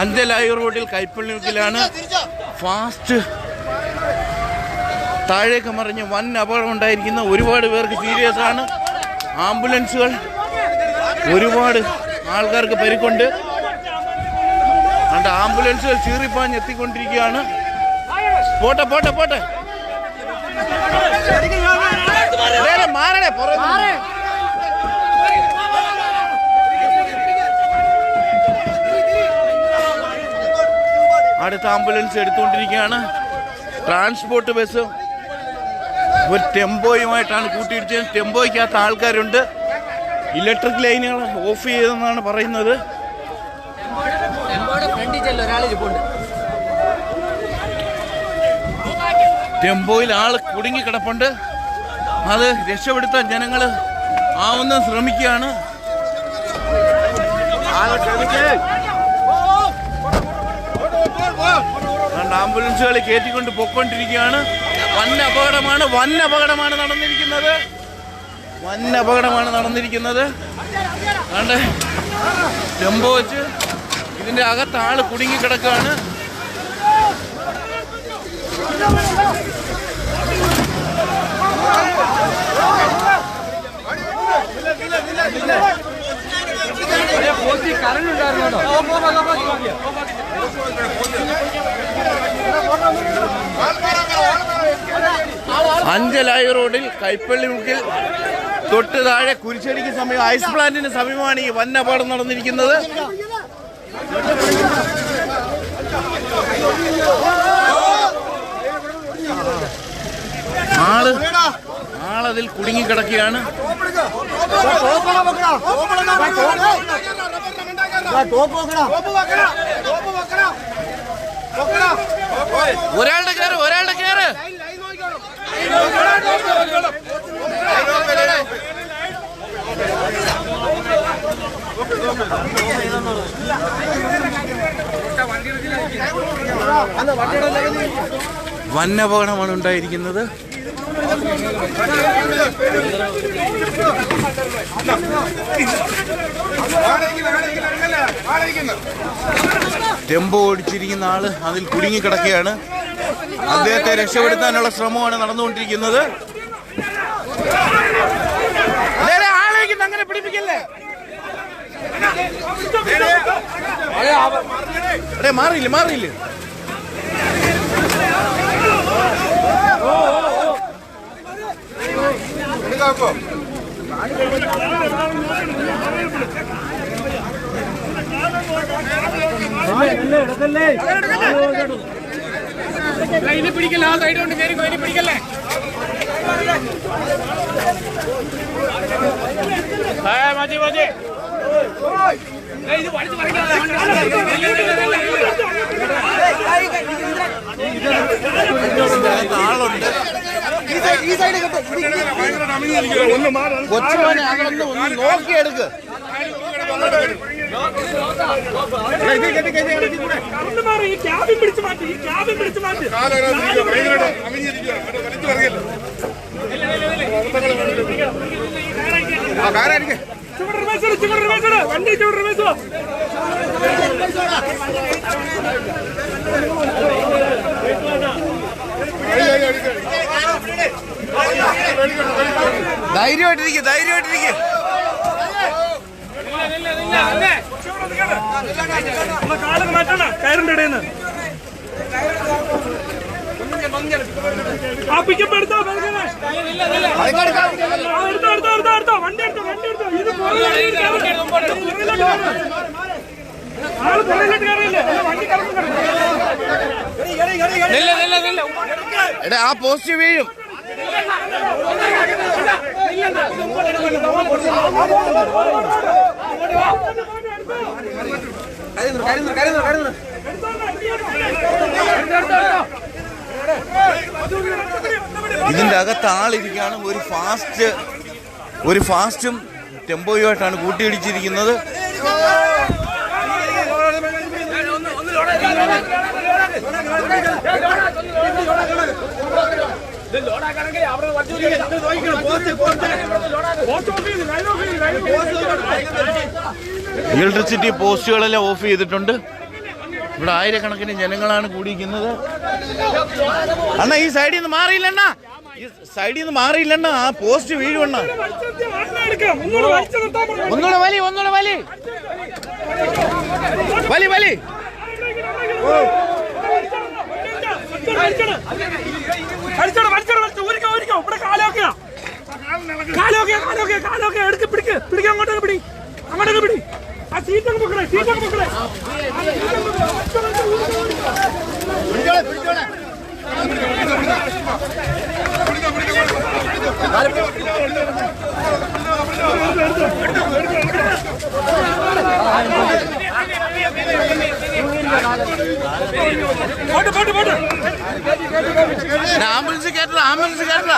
അഞ്ചലായി റോഡിൽ കൈപ്പള്ളിമുക്കിലാണ് ഫാസ്റ്റ് താഴേക്ക് മറിഞ്ഞ് വൻ അപകടം ഉണ്ടായിരിക്കുന്ന ഒരുപാട് പേർക്ക് സീരിയസ് ആണ്. ആംബുലൻസുകൾ ഒരുപാട് ആൾക്കാർക്ക് പരിക്കുണ്ട്. അതുകൊണ്ട് ആംബുലൻസുകൾ ചീറിപ്പാഞ്ഞ് എത്തിക്കൊണ്ടിരിക്കുകയാണ് പോട്ടെ പോട്ടെ. പോട്ടെ മാറണേ അടുത്ത ആംബുലൻസ് എടുത്തുകൊണ്ടിരിക്കുകയാണ്. ട്രാൻസ്പോർട്ട് ബസ് ഒരു ടെമ്പോയുമായിട്ടാണ് കൂട്ടിയിടിച്ചത്. ടെമ്പോയ്ക്കകത്ത് ആൾക്കാരുണ്ട്. ഇലക്ട്രിക് ലൈനുകൾ ഓഫ് ചെയ്തെന്നാണ് പറയുന്നത്. ടെമ്പോയിൽ ആൾ കുടുങ്ങിക്കിടപ്പുണ്ട്. അത് രക്ഷപ്പെടുത്താൻ ജനങ്ങൾ ആവുന്ന ശ്രമിക്കുകയാണ്. രണ്ട് ആംബുലൻസുകൾ കയറ്റിക്കൊണ്ട് പൊക്കൊണ്ടിരിക്കുകയാണ് വൻ അപകടമാണ് വൻ അപകടമാണ് നടന്നിരിക്കുന്നത്. വൻ അപകടമാണ് നടന്നിരിക്കുന്നത്. കണ്ടേ? ടെമ്പോ വെച്ച് ഇതിന്റെ അകത്ത് ആൾ കുടുങ്ങി കിടക്കുകയാണ്. അഞ്ചലായി റോഡിൽ കൈപ്പള്ളി മുക്കിൽ തൊട്ട് താഴെ കുരിശടിക്ക് സമീപം ഐസ് പ്ലാന്റിന് സമീപമാണ് ഈ വൻ അപകടം നടന്നിരിക്കുന്നത്. ആൾ ആളതിൽ കുടുങ്ങിക്കിടക്കുകയാണ്. ഒരാളുടെ കയറ് വൻ അപകടമാണ് ഉണ്ടായിരിക്കുന്നത്. ടെമ്പോ ഓടിച്ചിരിക്കുന്ന ആൾ അതിൽ കുടുങ്ങിക്കിടക്കുകയാണ്. അദ്ദേഹത്തെ രക്ഷപ്പെടുത്താനുള്ള ശ്രമമാണ് നടന്നുകൊണ്ടിരിക്കുന്നത്. അങ്ങനെ പിടിപ്പിക്കല്ലേ? അതെ മാറിയില്ല മാറിയില്ല? ലൈനിൽ പിടിക്കല്ല ആ സൈഡ് കൊണ്ട് കയറി ഇനി പിടിക്കല്ലേ ആ, മതി മതി. ആളുണ്ട് കൊച്ചുമോനെ അതൊന്ന് ഒന്ന് നോക്കിയെടുക്ക് ക്യാബിൻ പിടിച്ച് മാറ്റി ക്യാബിൻ പിടിച്ച് മാറ്റി ചുവട് റിവേഴ്സ് ചുവട് റിവേഴ്സ് വണ്ടി ചുവട് റിവേഴ്സ് ഇട്. ധൈര്യമായിട്ടിരിക്കും ധൈര്യമായിട്ടിരിക്കും. മാറ്റണ. കയറിന്റെ ഇടയിൽ നിന്ന് പിക്കപ്പ് എടുത്തോ എടുത്തോ എടുത്തോ. വണ്ടി എടുത്തോ വണ്ടി എടുത്തോ. ഇത് പുറകിലോട്ട് കയറ്. പുറകിലോട്ട് കയറ്. ആൾ പുറകിലോട്ട് കയറിയില്ലേ അല്ല, വണ്ടി കറങ്ങും എടാ ആ പോസ്റ്റ് വീഴും. ഇതിന്റെ അകത്ത് ആളിരിക്കുകയാണ് ഒരു ഫാസ്റ്റ് ഒരു ഫാസ്റ്റും ടെമ്പോയുമായിട്ടാണ് കൂട്ടിയിടിച്ചിരിക്കുന്നത്. ഇലക്ട്രിസിറ്റി പോസ്റ്റുകളെല്ലാം ഓഫ് ചെയ്തിട്ടുണ്ട്. ഇവിടെ ആയിരക്കണക്കിന് ജനങ്ങളാണ് കൂടിയിരിക്കുന്നത്. അണ്ണാ ഈ സൈഡിൽ നിന്ന് മാറിയില്ലണ്ണ. സൈഡിൽ നിന്ന് മാറിയില്ലണ്ണ ആ പോസ്റ്റ് വീഴുവണ്ണ. ഒന്നുകൂടെ വലി ഒന്നുകൂടെ വലി. വലി വലി. എടുക്ക് പിടിക്ക് പിടിക്ക് അങ്ങോട്ടൊക്കെ പിടി. അങ്ങോട്ടൊക്കെ പിടി. ആ സീറ്റൊക്കെ പൊക്കണേ സീറ്റൊക്കെ പൊക്കണേ. പോട്ട് പോട്ട് പോട്ട് ആംബുലൻസ് കേട്ടല ആംബുലൻസ് കേട്ടല